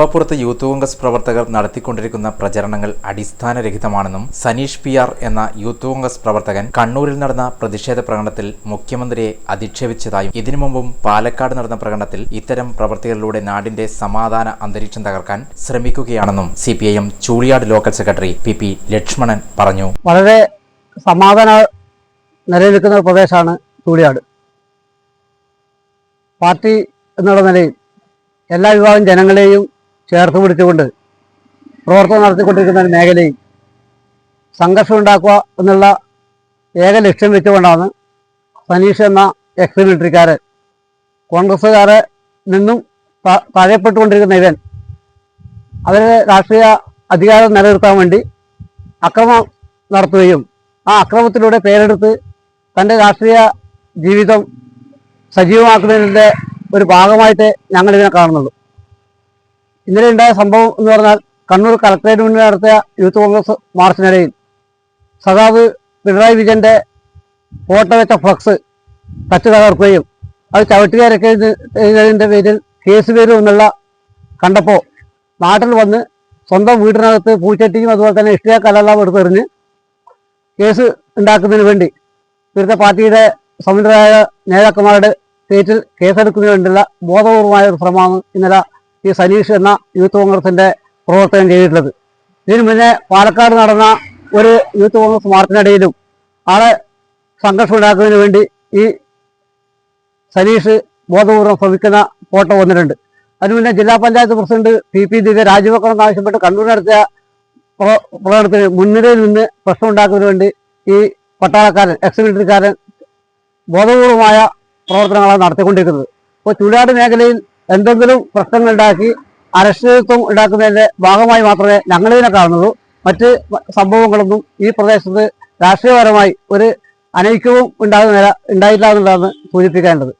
കടുവാപ്പുറത്ത് youth Congress പ്രവർത്തകർ നടത്തിക്കൊണ്ടിരിക്കുന്ന പ്രചരണങ്ങൾ അടിസ്ഥാനരഹിതമാണെന്നും സനീഷ് പി ആർ എന്ന യൂത്ത് കോൺഗ്രസ് പ്രവർത്തകൻ കണ്ണൂരിൽ നടന്ന പ്രതിഷേധ പ്രകടനത്തിൽ മുഖ്യമന്ത്രിയെ അധിക്ഷേപിച്ചതായും ഇതിനു മുമ്പും പാലക്കാട് നടന്ന പ്രകടനത്തിൽ ഇത്തരം പ്രവർത്തികളിലൂടെ നാടിന്റെ സമാധാന അന്തരീക്ഷം തകർക്കാൻ ശ്രമിക്കുകയാണെന്നും C P I M Chooliyad local secretary P P Lakshmanan പറഞ്ഞു. വളരെ സമാധാന നിലനിൽക്കുന്ന പ്രദേശമാണ് ചൂളിയാട്. പാർട്ടി എന്നുള്ള നിലയിൽ എല്ലാ വിഭാഗം ജനങ്ങളെയും ചേർത്ത് പിടിച്ചുകൊണ്ട് പ്രവർത്തനം നടത്തിക്കൊണ്ടിരിക്കുന്ന ഒരു മേഖലയിൽ സംഘർഷം ഉണ്ടാക്കുക എന്നുള്ള ഏക ലക്ഷ്യം വെച്ചുകൊണ്ടാണ് സനീഷ് എന്ന എക്സ് മിലിറ്ററിക്കാരൻ കോൺഗ്രസ്സുകാരെ നിന്നും തഴയപ്പെട്ടുകൊണ്ടിരിക്കുന്ന ഇവൻ അവരുടെ രാഷ്ട്രീയ അധികാരം നിലനിർത്താൻ വേണ്ടി അക്രമം നടത്തുകയും ആ അക്രമത്തിലൂടെ പേരെടുത്ത് തന്റെ രാഷ്ട്രീയ ജീവിതം സജീവമാക്കുന്നതിന്റെ ഒരു ഭാഗമായിട്ട് ഞങ്ങളിതിനെ കാണുന്നുള്ളൂ. ഇന്നലെ ഉണ്ടായ സംഭവം എന്ന് പറഞ്ഞാൽ കണ്ണൂർ കളക്ടറേറ്റ് മുന്നിൽ നടത്തിയ യൂത്ത് കോൺഗ്രസ് മാർച്ചിനിടയിൽ സഖാവ് പിണറായി വിജയന്റെ ഫോട്ടോ വെച്ച ഫ്ലക്സ് തച്ച് തകർക്കുകയും അത് ചവിട്ടുകാരൊക്കെ പേരിൽ കേസ് വരും എന്നുള്ള കണ്ടപ്പോൾ നാട്ടിൽ വന്ന് സ്വന്തം വീടിനകത്ത് പൂച്ചട്ടിയും അതുപോലെ തന്നെ ഇഷ്ടിക കല്ലെല്ലാം എടുത്തെറിഞ്ഞ് കേസ് ഉണ്ടാക്കുന്നതിന് വേണ്ടി ഇവിടുത്തെ പാർട്ടിയുടെ സമുദ്രരായ നേതാക്കന്മാരുടെ പേരിൽ കേസെടുക്കുന്നതിന് വേണ്ടിയുള്ള ബോധപൂർവമായ ഒരു ശ്രമമാണ് ഇന്നലെ ഈ സനീഷ് എന്ന യൂത്ത് കോൺഗ്രസിന്റെ പ്രവർത്തകൻ ചെയ്തിട്ടുള്ളത്. ഇതിനു മുന്നേ പാലക്കാട് നടന്ന ഒരു യൂത്ത് കോൺഗ്രസ് മാർച്ചിനിടയിലും ആളെ സംഘർഷം ഉണ്ടാക്കുന്നതിന് വേണ്ടി ഈ സനീഷ് ബോധപൂർവം ശ്രമിക്കുന്ന ഫോട്ടോ വന്നിട്ടുണ്ട്. അതിനു മുന്നേ ജില്ലാ panchayat president P P Divya രാജിവെക്കണമെന്ന് ആവശ്യപ്പെട്ട് കണ്ണൂർ നടത്തിയ പ്ര- പ്രകടനത്തിന് മുൻനിരയിൽ നിന്ന് പ്രശ്നം ഉണ്ടാക്കുന്നതിന് വേണ്ടി ഈ പട്ടാളക്കാരൻ എക്സ് മിലിറ്ററിക്കാരൻ ബോധപൂർവമായ പ്രവർത്തനങ്ങളാണ് നടത്തിക്കൊണ്ടിരിക്കുന്നത്. ഇപ്പോൾ ചുഴാട് മേഖലയിൽ എന്തെങ്കിലും പ്രശ്നങ്ങൾ ഉണ്ടാക്കി അരക്ഷിതത്വം ഉണ്ടാക്കുന്നതിന്റെ ഭാഗമായി മാത്രമേ ഞങ്ങളിതിനെ കാണുന്നുള്ളൂ. മറ്റ് സംഭവങ്ങളൊന്നും ഈ പ്രദേശത്ത് രാഷ്ട്രീയപരമായി ഒരു അനൈക്യവും ഉണ്ടാകുന്നില്ല ഉണ്ടായില്ല എന്നുള്ളതാണ് സൂചിപ്പിക്കേണ്ടത്.